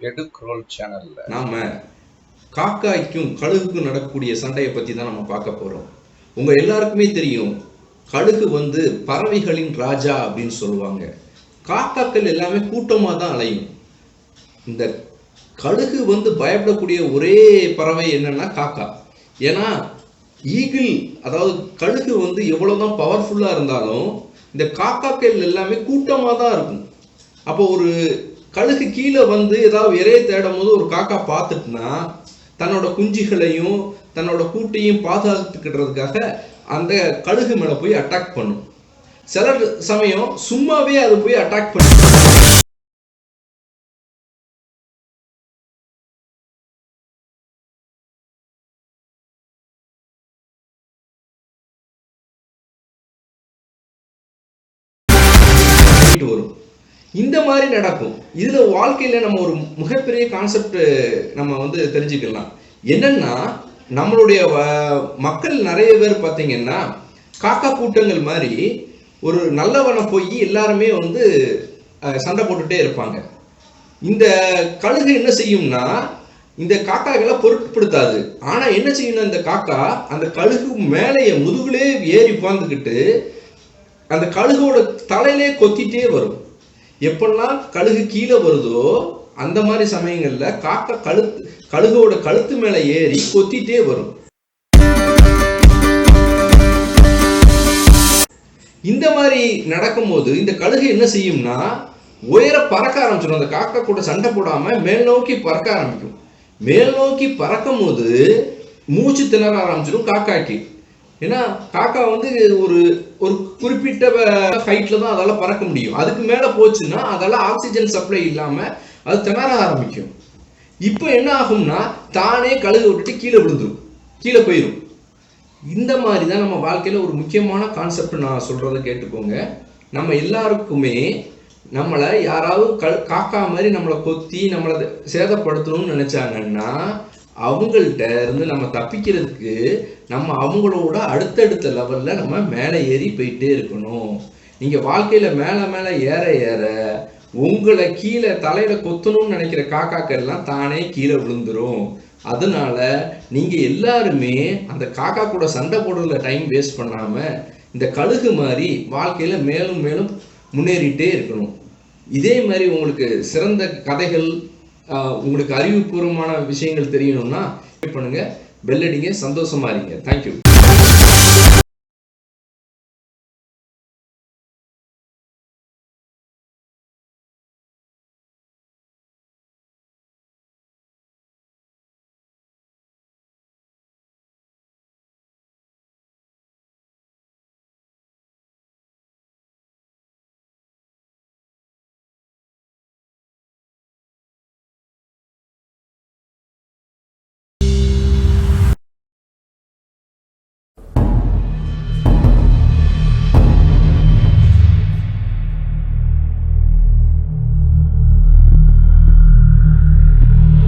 எடுக்ரோல் சேனல்ல நாம காக்காய்க்கும் கழுகுக்கும் நடக்கக்கூடிய சண்டையை பற்றி தான் நம்ம பார்க்க போகிறோம் உங்கள் எல்லாருக்குமே தெரியும் கழுகு வந்து பறவைகளின் ராஜா அப்படின்னு சொல்லுவாங்க. காக்காக்கள் எல்லாமே கூட்டமாக தான் அலையும். இந்த கழுகு வந்து பயப்படக்கூடிய ஒரே பறவை என்னன்னா காக்கா. ஏன்னா ஈகிள் அதாவது கழுகு வந்து எவ்வளோதான் பவர்ஃபுல்லாக இருந்தாலும் இந்த காக்காக்கள் எல்லாமே கூட்டமாக தான் இருக்கும். அப்போ ஒரு கழுகு கீழே வந்து ஏதாவது இறைய தேடும் போது ஒரு காக்கா பார்த்துட்டுனா தன்னோட குஞ்சுகளையும் தன்னோட கூட்டையும் பாதுகாத்துக்கிடுறதுக்காக அந்த கழுகு மேலே போய் அட்டாக் பண்ணும். சில சமயம் சும்மாவே அது போய் அட்டாக் பண்ணும் வரும். இந்த மாதிரி நடக்கும். இதுல வாழ்க்கையில நம்ம ஒரு மிகப்பெரிய கான்செப்ட் நம்ம வந்து தெரிஞ்சுக்கலாம். என்னன்னா நம்மளுடைய வ- மக்கள் நிறைய பேர் பார்த்தீங்கன்னா காக்கா கூட்டங்கள் மாதிரி ஒரு நல்லவனை போய் எல்லாருமே வந்து சண்டை போட்டுட்டே இருப்பாங்க. இந்த கழுகு என்ன செய்யும்னா இந்த காக்காக்களை பொருட்படுத்தாது. ஆனா என்ன செய்யணும் இந்த காக்கா அந்த கழுகு மேலேயே முதுகுலே ஏறி உட்காந்துக்கிட்டு அந்த கழுகோட தலையிலே கொத்திட்டே வரும். எப்பெல்லாம் கழுகு கீழே வருதோ அந்த மாதிரி சமயங்கள்ல காக்கா கழுத்து கழுகோட கழுத்து மேல ஏறி கொத்திட்டே வரும். இந்த மாதிரி நடக்கும்போது இந்த கழுகு என்ன செய்யும்னா உயர பறக்க ஆரம்பிச்சிடும். அந்த காக்கா கூட சண்டை போடாம மேல் நோக்கி பறக்க ஆரம்பிக்கும். மேல் நோக்கி பறக்கும் போது மூச்சு திணற ஆரம்பிச்சிடும் காக்காக்கு ஏன்னா காக்கா வந்து ஒரு ஒரு குறிப்பிட்ட ஹைட்ல தான் அதால பறக்க முடியும். அதுக்கு மேல போச்சுன்னா அதால ஆக்சிஜன் சப்ளை இல்லாம அது திணற ஆரம்பிக்கும். இப்போ என்ன ஆகும்னா தானே கழுகு விட்டுட்டு கீழே விழுந்துடும் கீழே போயிடும் இந்த மாதிரி தான் நம்ம வாழ்க்கையில் ஒரு முக்கியமான கான்செப்ட் நான் சொல்கிறத கேட்டுக்கோங்க. நம்ம எல்லாருக்குமே நம்மளை யாராவது க காக்கா மாதிரி நம்மளை கொத்தி நம்மளை சேதப்படுத்தணும்னு நினச்சாங்கன்னா அவங்கள்ட்ட இருந்து நம்ம தப்பிக்கிறதுக்கு நம்ம அவங்களோட அடுத்தடுத்த லெவலில் நம்ம மேலே ஏறி போயிட்டே இருக்கணும். நீங்கள் வாழ்க்கையில் மேலே மேலே ஏற ஏற உங்களை கீழே தலையில் கொத்தணும்னு நினைக்கிற காக்காக்கள்லாம் தானே கீழே விழுந்துரும். அதனால நீங்கள் எல்லாருமே அந்த காக்கா கூட சண்டை போடுறதுல டைம் வேஸ்ட் பண்ணாமல் இந்த கழுகு மாதிரி வாழ்க்கையில் மேலும் மேலும் முன்னேறிட்டே இருக்கணும். இதே மாதிரி உங்களுக்கு சிறந்த கதைகள் உங்களுக்கு அறிவுபூர்வமான விஷயங்கள் தெரியணும்னா பண்ணுங்க. பெல் அடிங்க. சந்தோஷமா இருங்க. தேங்க்யூ